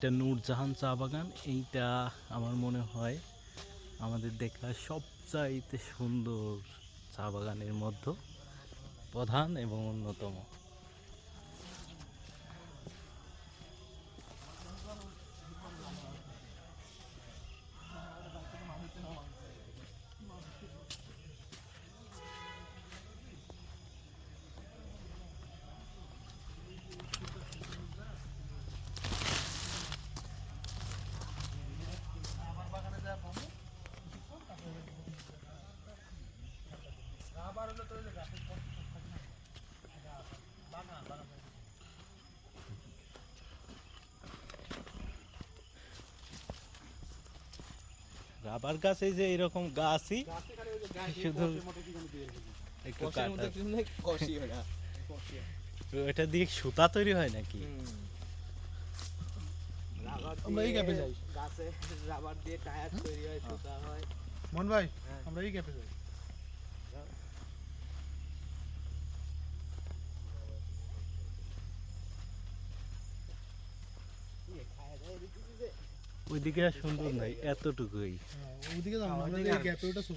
এটা নূরজাহান চা বাগান, এইটা আমার মনে হয় আমাদের দেখা সবচাইতে সুন্দর চা বাগানের মধ্যে প্রধান এবং অন্যতম। রাবার গাছে যে এরকম গাছই শুধু একটু এটা দিয়ে সুতা তৈরি হয় নাকি? আমরা এই গ্যাপে যাই। গাছে রাবার দিয়ে টায়ার তৈরি হয় সুতা হয়। মন ভাই হ্যাঁ। আমরা এই গ্যাপে যাই। ওইদিকে আর সুন্দর নাই এতটুকুই। হ্যাঁ,